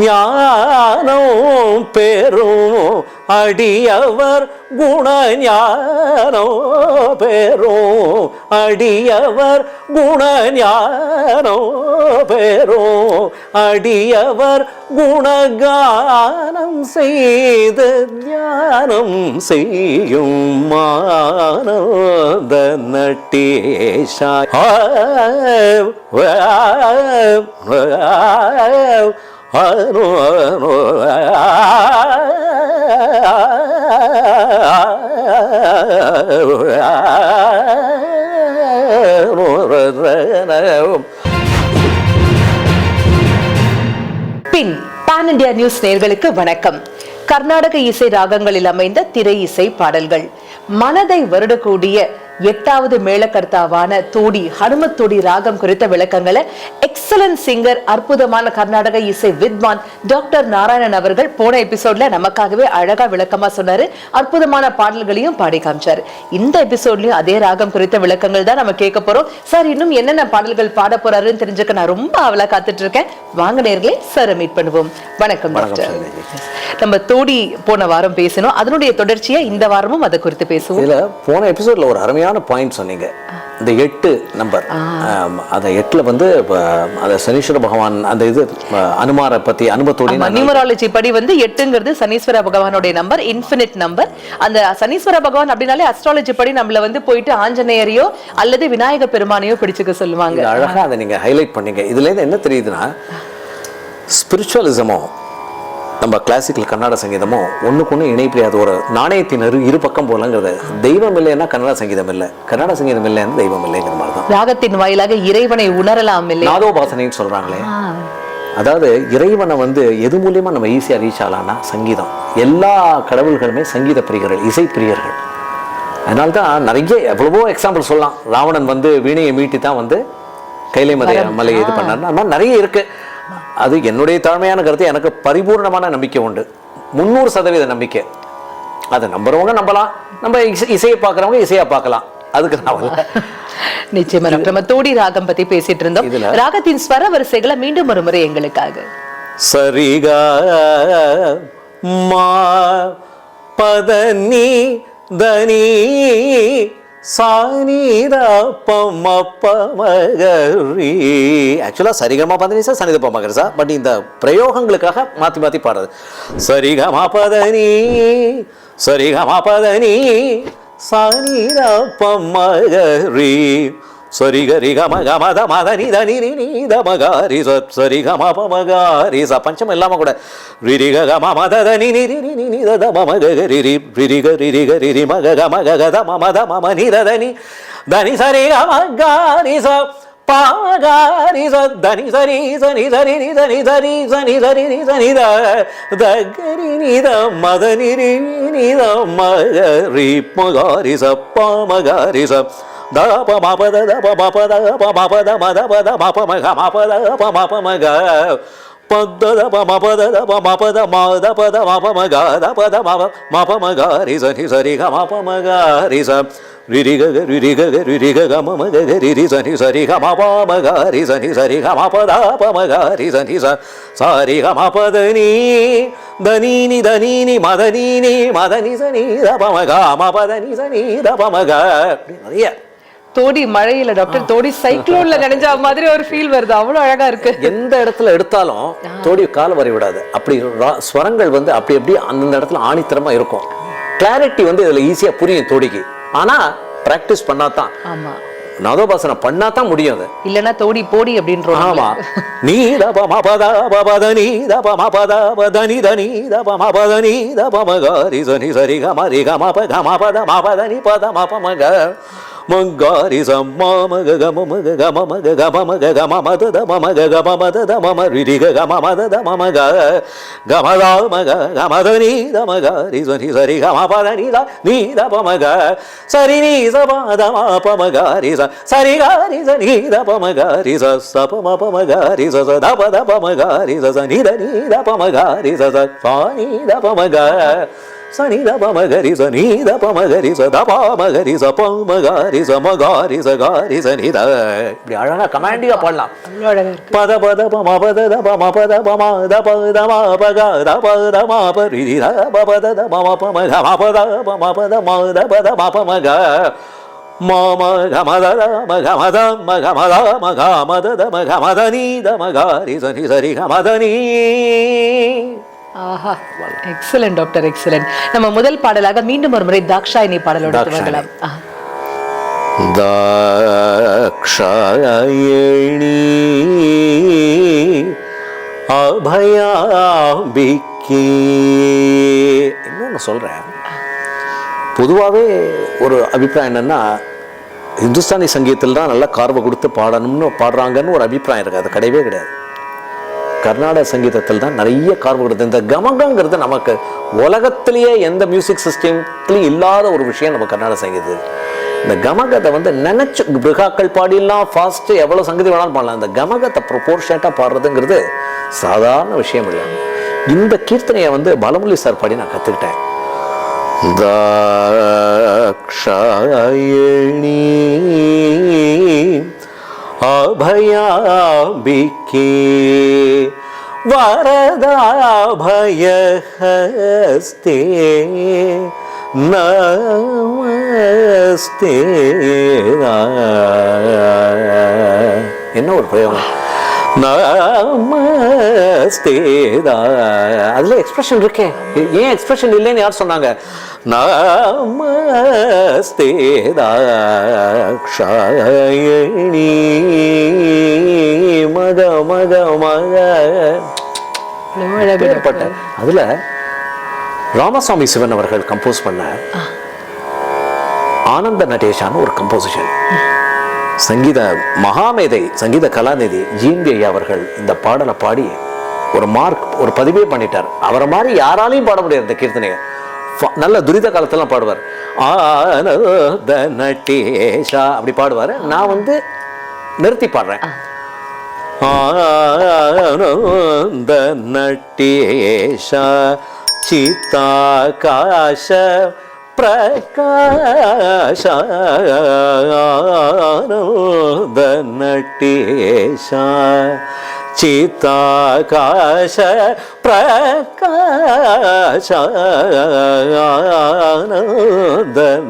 ஞானம் பெறும் அடியவர் குணஞானோ பெறும் அடியவர் குணஞானோ பெறும் அடியவர் குணகானம் செய்து ஞானம் செய்யும் மானந்த நட்டேஷா. பின் பான் இந்தியா நியூஸ் நேர்களுக்கு வணக்கம். கர்நாடக இசை ராகங்களில் அமைந்த திரை இசை பாடல்கள். மனதை வருடக்கூடிய எட்டாவது மேளகர்த்தாவான தோடி ஹனுமத் தோடி ராகம் குறித்த விளக்கங்களை எக்ஸலன்ட் சிங்கர் அற்புதமான கர்நாடக இசை வித்வான் டாக்டர் நாராயணன் அவர்கள் போன எபிசோட்ல நமக்காகவே அழகா விளக்கமா சொன்னாரு. அற்புதமான பாடல்களையும் பாடி காமிச்சாரு. இந்த எபிசோட்லயும் அதே ராகம் குறித்த விளக்கங்கள் தான் நம்ம கேட்க போறோம். சார் இன்னும் என்னென்ன பாடல்கள் பாட போறாருன்னு தெரிஞ்சுக்க நான் ரொம்ப அவலா காத்துட்டு இருக்கேன் வாங்க நேர்களே சார் மீட் பண்ணுவோம். வணக்கம் டாக்டர் நம்ம தோடி போன வாரம் பேசணும் அதனுடைய தொடர்ச்சியா இந்த வாரமும் அதை குறித்து பேசுவோம். போன எபிசோட்ல ஒரு அருமையான பாயிண்ட் சொன்னீங்க. இந்த எட்டு நம்பர் அந்த எட்டுல வந்து அந்த சனீஸ்வர பகவான் அந்த இது அனுமாரை பத்தி அனுபவத்தோட நியூமராலஜி படி வந்து எட்டுங்கிறது சனீஸ்வர பகவானுடைய நம்பர் இன்ஃபினிட் நம்பர் அந்த சனீஸ்வர பகவான் அப்படின்னாலே அஸ்ட்ராலஜி படி நம்மள வந்து போயிட்டு ஆஞ்சநேயரையோ அல்லது விநாயக பெருமானையோ பிடிச்சுக்க சொல்லுவாங்க. இது அழகா அதை நீங்க ஹைலைட் பண்ணீங்க. இதுல இருந்து என்ன தெரியுதுன்னா ஸ்பிரிச்சுவலிசமும் நம்ம கிளாசிக்கல் கன்னட சங்கீதமும் ஒண்ணுக்கு ஒண்ணு இணைப்பிரியாத ஒரு நாணயத்தின் இரு இரு பக்கம் போலங்கிறது. தெய்வம் இல்லைன்னா கன்னட சங்கீதம் இல்லை. கன்னட சங்கீதம் இல்லைன்னா தெய்வம் இல்லைங்கிற மாதிரி தான் ராகத்தின் வாயிலாக இறைவனை உணரலாம் இல்லையா நாதோபாசனைன்னு சொல்றாங்களே. அதாவது இறைவனை வந்து எது மூலியமா நம்ம ஈஸியா ரீச் ஆகலாம்னா சங்கீதம். எல்லா கடவுள்களுமே சங்கீத பிரியர்கள் இசை பிரியர்கள். அதனால தான் நிறைய எவ்வளவோ எக்ஸாம்பிள் சொல்லலாம். ராவணன் வந்து வீணையை மீட்டி தான் வந்து கைலை மலை மலையை இது பண்ணாருன்னா அந்த மாதிரி நிறைய இருக்கு. அது என்னுடைய தாழ்மையான கருத்து எனக்கு பரிபூர்ணமான நம்பிக்கை உண்டு. முந்நூறு சதவீத நம்பிக்கை. அதை நம்புறவங்க நம்பலாம். நம்ம இசை இசையை பார்க்குறவங்க இசையா பார்க்கலாம். அதுக்கு நான். நிச்சயமா. நம்ம தோடி ராகம் பத்தி பேசிட்டு இருந்தோம். ராகத்தின் ஸ்வர வரிசைகளை மீண்டும் ஒரு முறை எங்களுக்காக. சரிகா மா பதனி தனி சானித பமரி ஆக்சுவலாக சரிகமா பதனி சார் சனித பமகர் சார் பட் இந்த பிரயோகங்களுக்காக மாற்றி மாற்றி பாடுறது. சரிகமா பதனி சரிகமா பதனி சானித பமரி சரி கரி கம கம த மத நி த நி ரி நீ த ம க ரி ச சரி க ம ப ம க ரி ச பஞ்சம் இல்லாம கூட ரி ரி க க ம ம த த நி நி ரி ரி நி நி த த ம ம க க ரி ரி ரி ரி க ரி ரி க ரி ரி ம க க ம க க த ம ம த ம ம நி த த நி த நி சரி க ம க ரி ச ப ம க ரி ச த நி சரி ச நி சரி நி த நி சரி ச நி சரி நி ச நி த த க ரி நி த ம த நி ரி நி த ம க ரி ம க ரி ச ப ம க ரி ச த ப ம ப த த ப ம ப த ப ம ப த ம த ப த ம ப ம க ம ப த ப ம ப ம க ப த த ப ம ப த த ப ம ப த ம த ப த ம ப ம க த ப த ம ப ம ப ம க ரி ச நி ச ரி க ம ப ம க ரி ச ரி ரி க க ரி ரி க க ரி ரி க க ம ம க க ரி ரி ச நி ச ரி க ம ப ம க ரி ச நி ச ரி க ம ப த ப ம க ரி ச நி ச ச ரி க ம ப த நீ த நீ நி த நீ நி ம த நீ தோடி மழையில டாக்டர் தோடி சைக்ளோன்ல நினைஞ்ச மாதிரி ஒரு ஃபீல் வருது. அவ்வளவு அழகா இருக்கு. எந்த இடத்துல எடுத்தாலும் தோடி கால வரி விடாது. அப்படி ஸ்வரங்கள் வந்து அப்படி அப்படி அந்தந்த இடத்துல ஆணித்தரமா இருக்கும். கிளாரிட்டி வந்து இதுல ஈஸியா புரியும் தோடிக்கு. ஆனா பிராக்டிஸ் பண்ணாதான். ஆமா. நதோபாசனம் பண்ணாதான் முடியும் அது. இல்லனா தோடி போடி அப்படின்றோம் ஆமா. நீ தப ம பத பத நீ தப ம பத நீ த நீ தப ம பத நீ தப ம க ரி ச நி ச ரி க ம ரி க ம ப க ம பத ம பத நீ பத ம ப ம க ம க ரி ச ம ம க க ம ம க க ம ம க க ம ம க க ம ம த த ம ம க க ம ம த த ம ம ரி ரி க க ம ம த த ம ம க க ம த ம க க ம த சனி தப மகரி சனி தப மகரி ச தபா மகரி ச பா மகாரி ச மகாரி ச காரி சனி த ப அழகா ம பாடலாம். பத பத பம பத தப ம பத பம தப தம பக தப தம பரி தப பத தம ம பம ம பத பம த ம தப தம பம க மகமதனி தமகாரி சனி சரி க கமதனி ஆஹா எக்ஸலன்ட் டாக்டர் எக்ஸலன்ட் நம்ம முதல் பாடலாக மீண்டும் ஒரு முறை தாக்ஷாயினி பாடலோட ஆ. தாக்ஷாயணி அபயாம்பிக்கே. இன்னொன்று சொல்கிறேன் பொதுவாகவே ஒரு அபிப்பிராயம் என்னன்னா இந்துஸ்தானி சங்கீதத்தில் தான் நல்லா கார்வை கொடுத்து பாடணும்னு பாடுறாங்கன்னு ஒரு அபிப்பிராயம் இருக்குது அது கிடையவே கிடையாது. கர்நாடக சங்கீதத்தில் தான் நிறைய கார்வை கொடுத்து இந்த கமகங்கிறது நமக்கு உலகத்திலேயே எந்த மியூசிக் சிஸ்டம்லையும் இல்லாத ஒரு விஷயம் நம்ம கர்நாடக சங்கீதம். இந்த கமகத்தை வந்து நினைச்சு பிருகாக்கள் பாடிலாம் ஃபாஸ்ட்டு எவ்வளோ சங்கீதம் வேணாலும் பாடலாம். இந்த கமகத்தை ப்ரொபோர்ஷனேட்டாக பாடுறதுங்கிறது சாதாரண விஷயம் இல்லை. இந்த கீர்த்தனையை வந்து பாலமுரளி சார் பாடி நான் கற்றுக்கிட்டேன் தாக்ஷாயணி அபயாம்பிகே வரதாபயஹஸ்தே நமஸ்தே என்ன ஒரு பிரயோகம் நமஸ்தேதா. அதுல எக்ஸ்பிரஷன் இருக்கே. ஏன் எக்ஸ்பிரஷன் இல்லைன்னு யார் சொன்னாங்க? மக மக அவ்வளோ அழகு ஏற்பட்ட அதுல ராமசாமி சிவன் அவர்கள் கம்போஸ் பண்ண ஆனந்த நடேஷான்னு ஒரு கம்போசிஷன் சங்கீத மகாமேதை சங்கீத கலாநிதி ஐயா அவர்கள் இந்த பாடலை பாடி ஒரு மார்க் ஒரு பதிவே பண்ணிட்டார். அவரை மாதிரி யாராலையும் பாட முடியாது இந்த கீர்த்தனையை. நல்ல துரித காலத்தெல்லாம் பாடுவார். ஆனந்த நடேஷா அப்படி பாடுவார். நான் வந்து நிறுத்தி பாடுறேன். ஆனந்த நடேஷ சித்தாகாಶ பிரகாஷானந்தநட்டேஷ சித்தாகாஷ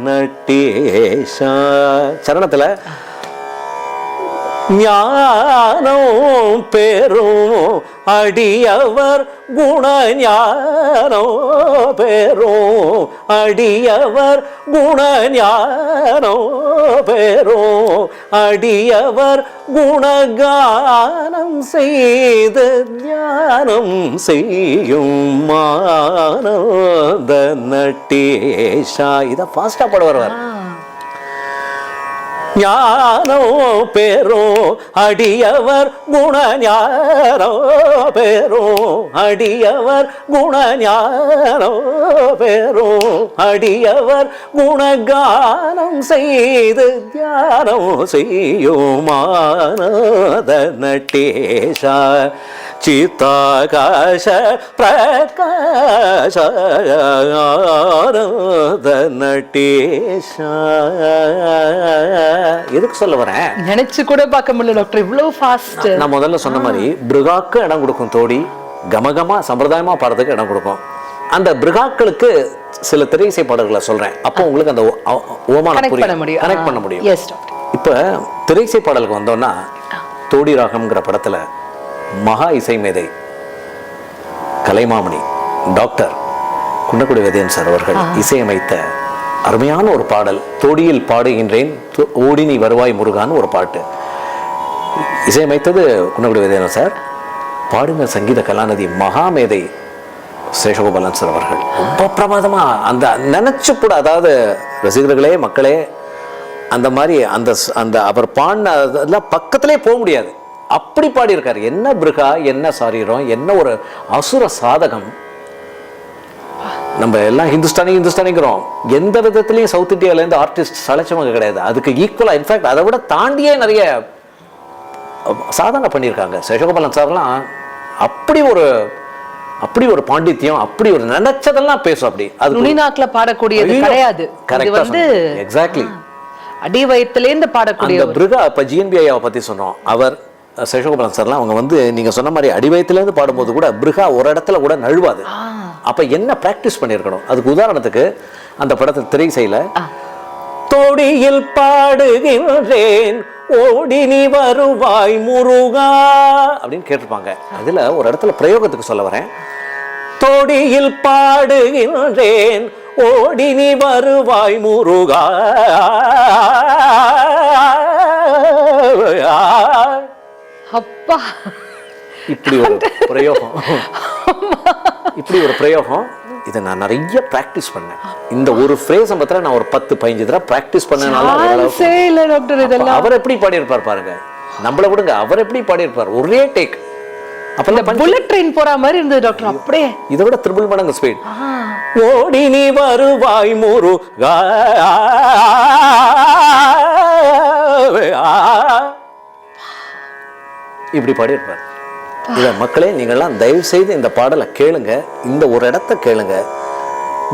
பிரகாஷானந்தநட்டேஷ சரணத்தில் ஞானம் பெரும் அடியவர் குணஞானோ ஞானம் அடியவர் குணஞானோ ஞானம் அடியவர் குணகானம் செய்து ஞானம் செய்யும் மானந்த நட்டேஷா இதை ஃபாஸ்டா பாடுவார். வருவார் ஞானோ பெரோ அடியவர் குணஞானோ ஞானோ அடியவர் குணஞானோ ஞானோ அடியவர் குணகானம் செய்து தியானம் செய்யுமானத நட்டேஷா ஆனந்த நட்டேஷா. எதுக்கு சொல்ல வரேன் நினைச்சு கூட பார்க்க முடியல டாக்டர் இவ்வளவு ஃபாஸ்ட் நான் முதல்ல சொன்ன மாதிரி பிருகாக்கு இடம் கொடுக்கும் தோடி கமகமா சம்பிரதாயமா பாடுறதுக்கு இடம் கொடுக்கும். அந்த பிருகாக்களுக்கு சில திரையிசை பாடல்களை சொல்றேன். அப்போ உங்களுக்கு அந்த ஓமானம் கனெக்ட் பண்ண முடியும். கனெக்ட் பண்ண முடியும். இப்போ திரையிசை பாடலுக்கு வந்தோம்னா தோடி ராகம்ங்கிற படத்துல மகா இசை மேதை கலைமாமணி டாக்டர் குன்னக்குடி வேதியன் சார் அவர்கள் இசையமைத்த அருமையான ஒரு பாடல் தோடியில் பாடுகின்றேன் து- ஓடி நீ வருவாய் முருகான்னு ஒரு பாட்டு. இசையமைத்தது குன்னக்குடி வேதியன் சார். பாடின சங்கீத கலாநிதி மகாமேதை சேஷகோபாலன் சார் அவர்கள். ரொம்ப பிரமாதமா அந்த நினைச்சு கூட அதாவது ரசிகர்களே மக்களே அந்த மாதிரி அந்த அந்த அவர் பாடின அதெல்லாம் பக்கத்திலே போக முடியாது. அப்படி பாடியிருக்காரு. என்ன பிருகா என்ன சாரீரம் என்ன ஒரு அசுர சாதகம்? நம்ம எல்லாம் ஹிந்துஸ்தானி ஹிந்துஸ்தானிங்கிறோம். எந்த விதத்துலையும் சவுத் இந்தியாவிலேருந்து ஆர்டிஸ்ட் சளைச்சவங்க கிடையாது. அதுக்கு ஈக்குவலாக இன்ஃபேக்ட் அதை விட தாண்டியே நிறைய சாதனை பண்ணியிருக்காங்க. சேஷகோபாலன் சார்லாம் அப்படி ஒரு அப்படி ஒரு பாண்டித்யம் அப்படி ஒரு நினைச்சதெல்லாம் பேசும் அப்படி. அது நுனிநாக்குல பாடக்கூடியது கிடையாது. வந்து. Exactly. அடி வயிற்றுலேருந்து பாடக்கூடிய பிருகா இப்ப ஜிஎன்பி ஐயாவை பத்தி சொன்னோம். அவர் சேஷகோபாலன் சார்லாம் அவங்க வந்து நீங்க சொன்ன மாதிரி அடிவயத்திலேருந்து பாடும்போது கூட பிருகா ஒரு இடத்துல கூட நழுவாது. அப்ப என்ன பிராக்டிஸ் பண்ணியிருக்கணும்? அதுக்கு உதாரணத்துக்கு அந்த படத்தை திரை செய்யல தொடியில் பாடுகின்றேன் ஓடி நீ வருவாய் முருகா அப்படின்னு கேட்டிருப்பாங்க. அதுல ஒரு இடத்துல பிரயோகத்துக்கு சொல்ல வரேன். தொடியில் பாடுகின்றேன் ஓடி நீ வருவாய் முருகா அப்பா. இப்படி ஒரு பிரயோகம். இப்படி ஒரு பிரயோகம். இதை நான் நிறைய பிராக்டிஸ் பண்ணேன். இந்த ஒரு ஃப்ரேஸ் பத்திர நான் ஒரு பத்து பதினஞ்சு தடவை பிராக்டிஸ் பண்ணனால அவர் எப்படி பாடியிருப்பார் பாருங்க. நம்மள விடுங்க. அவர் எப்படி பாடியிருப்பார்? ஒரே டேக் அப்ப புல்லட் ட்ரெயின் போற மாதிரி இருந்தது டாக்டர் அப்படியே. இதை விட த்ரிபிள் மடங்கு ஸ்பீட். ஓடி நீ வருவாய் முருகா. இப்படி பாடியிருப்பார். இத மக்களே நீங்கள்லாம் தயவு செய்து இந்த பாடலை கேளுங்க. இந்த ஒரு இடத்த கேளுங்க.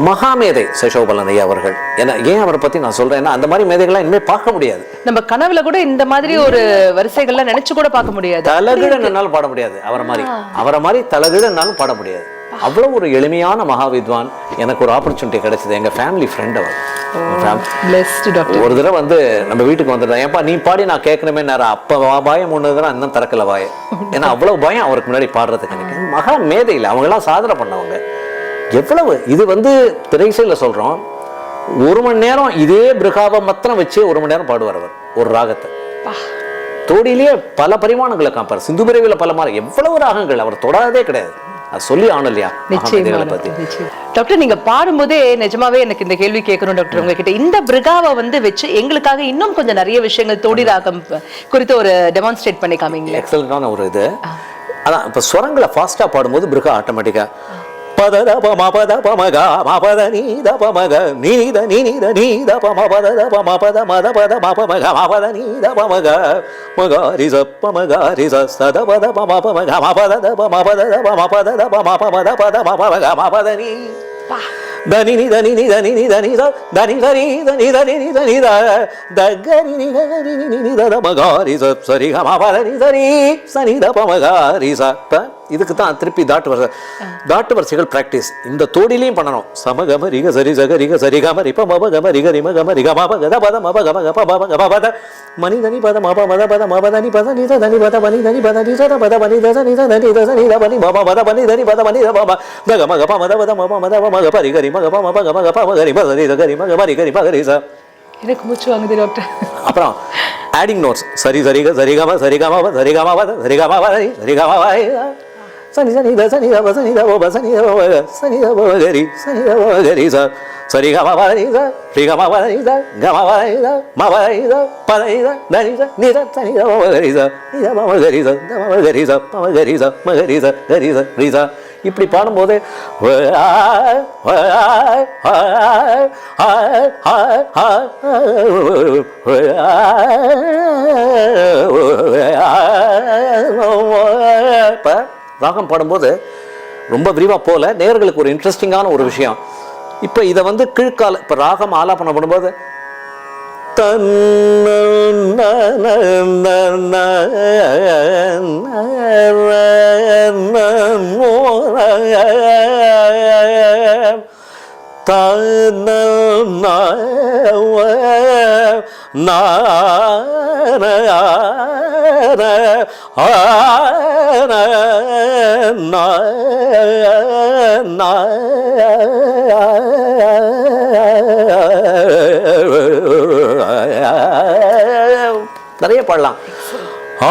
மகாமேதை சசோபலன் ஐயா அவர்கள். ஏன்னா ஏன் அவரை பத்தி நான் சொல்றேன்னா அந்த மாதிரி மேதைகள்லாம் இனிமேல் பார்க்க முடியாது. நம்ம கனவுல கூட இந்த மாதிரி ஒரு வரிசைகள்லாம் நினைச்சு கூட பார்க்க முடியாது. தலகிடன்னாலும் பாட முடியாது. அவரை மாதிரி. அவரை மாதிரி தலகிடன்னாலும் பாட முடியாது. அவ்வளவு ஒரு எளிமையான மகாவித்வான் எனக்கு ஒரு ஆப்பர்ச்சுனிட்டி கிடைச்சது. எங்க ஃபேமிலி ஃப்ரெண்ட் அவர். ஒரு தடவை வந்து நம்ம வீட்டுக்கு வந்துட்டேன் ஏன்பா நீ பாடி நான் கேட்கணுமே நேரம் அப்ப பயம் ஒன்று தான் இன்னும் திறக்கல வாய. ஏன்னா அவ்வளவு பயம் அவருக்கு முன்னாடி பாடுறதுக்கு எனக்கு. மகா மேதையில் அவங்கெல்லாம் சாதனை பண்ணவங்க. எவ்வளவு இது வந்து திரைசையில சொல்றோம். ஒரு மணி நேரம் இதே பிருகாவை மாத்திரம் வச்சு ஒரு மணி நேரம் பாடுவார் அவர். ஒரு ராகத்தை. தோடியிலேயே பல பரிமாணங்களை காப்பார் சிந்து பிரிவில் பல மாற எவ்வளவு ராகங்கள். அவர் தொடாதே கிடையாது. சொல்லி இல்லையா பத்தி. டாக்டர், நீங்க பாடும்போதே நிஜமாவே எனக்கு இந்த கேள்வி கேட்கணும் டாக்டர் உங்ககிட்ட. இந்த பிரிகாவை வந்து வச்சு எங்களுக்காக இன்னும் கொஞ்சம் நிறைய விஷயங்கள் தோடி ராகம் குறித்து ஒரு டெமான்ஸ்ட்ரேட் பண்ணி காமிங்களேன். எக்ஸலண்டான ஒரு இது. அதான் இப்போ ஸ்வரங்களை ஃபாஸ்ட்டாக பாடும்போது பிருகா ஆட்டோமேட்டிக்காக పదద పమ పద పమ గ మ పద నీద పమ గ నీద నీద నీద పమ పద ద పమ పద మద పద మ పమ గ మ పద నీద పమ గ మ గ రి స పమ గ రి స సద పద పమ పమ గ మ పద ద పమ పద ద పమ పద ద పమ పమ ద పద మ పమ గ మ పద నీ దని ని దని ని దని ని దని ద దని గరి దని దని ని దని ద ద గరి ని గరి ని ని ద ద మ గ రి స స రి గ మ పద ని ద రి స ని ద పమ గ రి స ప இதுக்கு தான் திருப்பி தாட்டு வரிசை தாட்டு வரிசைகள் பிராக்டிஸ் இந்த தோடிலையும் பண்ணணும் சம கம ரிக சரி சக ரிக சரி கம ரிப மப கம ரிக ரிம கம ரிக மப கத பத மப கம கப பப கப பத மணி தனி பத மப மத பத மப தனி பத நி த தனி பத மணி தனி பத நி த பத பனி த நி த நி த நி த பனி மப மத பனி தனி பத மனி த மப த கம கப மத பத மப மத மப கப ரிக ரிம கப மப கம கப மக ரிம த நி த கரி மக மரி கரி ச எனக்கு மூச்சு வாங்குது டாக்டர் அப்புறம் ஆடிங் நோட்ஸ் சரி சரி க சரி கம சரி கம சனி சனி த சனி த சனி த சனி த சனி த கரி சனி கரி ச சரி கம ச ரி கம ப ச கம ப ச ம ச ச த ச நி ச சனி த கரி ச நி த கரி ச த கரி ச ப கரி ச ம கரி ச கரி ச ரி ச இப்படி பாடும்போது வ இப்போ ராகம் பாடும்போது ரொம்ப விரிவாக போகல நேர்களுக்கு ஒரு இன்ட்ரெஸ்டிங்கான ஒரு விஷயம். இப்போ இதை வந்து கீழ்கால இப்போ ராகம் ஆலாபனை பண்ணும்போது தன நிறைய பாடலாம் ஆ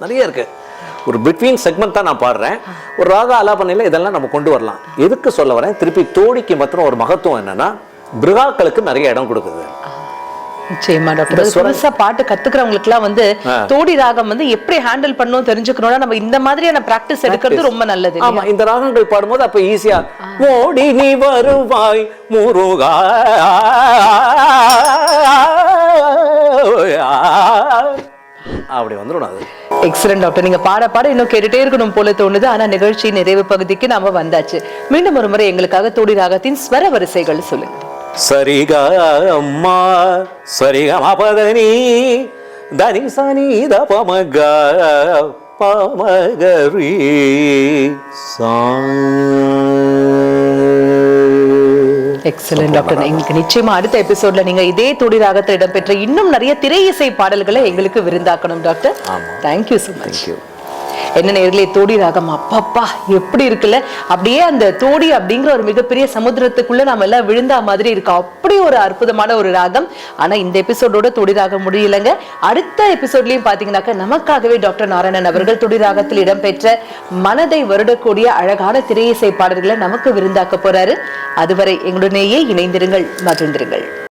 நிறைய இருக்குது ஒரு பிட்வீன் செக்மெண்ட் தான் நான் பாடுறேன். ஒரு ராகா அலாபனையில் இதெல்லாம் நம்ம கொண்டு வரலாம். எதுக்கு சொல்ல வரேன்? திருப்பி தோழிக்கு மாத்திரம் ஒரு மகத்துவம் என்னென்னா பிருகாக்களுக்கு நிறைய இடம் கொடுக்குது. நிச்சயமா டாக்டர். புதுசா பாட்டு கத்துக்கிறவங்களுக்கு எல்லாம் வந்து தோடி ராகம் வந்து எப்படி ஹேண்டில் பண்ணணும் தெரிஞ்சுக்கணும்னா நம்ம இந்த மாதிரியான பிராக்டிஸ் எடுக்கிறது ரொம்ப நல்லது ஆமா இந்த ராகங்கள் பாடும்போது அப்ப ஈஸியா ஓடி நீ வருவாய் முருகா அப்படி வந்துடும் அது. Excellent doctor. நீங்க பாட பாட இன்னும் கேட்டுட்டே இருக்கணும் போல தோணுது. ஆனா நிகழ்ச்சி நிறைவு பகுதிக்கு நாம வந்தாச்சு. மீண்டும் ஒரு முறை எங்களுக்காக தோடி ராகத்தின் ஸ்வர வரிசைகள் சொல்லுங்க சரிக அம்மா சரிக மபதனி தனி சனி த பமக பமகரி எக்ஸலன்ட் டாக்டர் எங்களுக்கு நிச்சயமா அடுத்த எபிசோட்ல நீங்க இதே தோடி ராகத்தில் இடம்பெற்ற இன்னும் நிறைய திரை இசை பாடல்களை எங்களுக்கு விருந்தாக்கணும் doctor. Thank you so much. Thank you என்ன நேர்களே தோடி ராகம். அப்பப்பா எப்படி இருக்குல்ல? அப்படியே அந்த தோடி அப்படிங்கிற ஒரு மிகப்பெரிய சமுத்திரத்துக்குள்ள நாம எல்லாம் விழுந்தா மாதிரி இருக்கு. அப்படி ஒரு அற்புதமான ஒரு ராகம். ஆனா இந்த எபிசோடோட தோடி ராகம் முடியலங்க. அடுத்த எபிசோட்லயும் பாத்தீங்கன்னாக்க நமக்காகவே டாக்டர் நாராயணன் அவர்கள் துடி ராகத்தில் இடம்பெற்ற மனதை வருடக்கூடிய அழகான திரையிசை பாடல்களை நமக்கு விருந்தாக்க போறாரு. அதுவரை எங்களுடனேயே இணைந்திருங்கள் மகிழ்ந்திருங்கள்.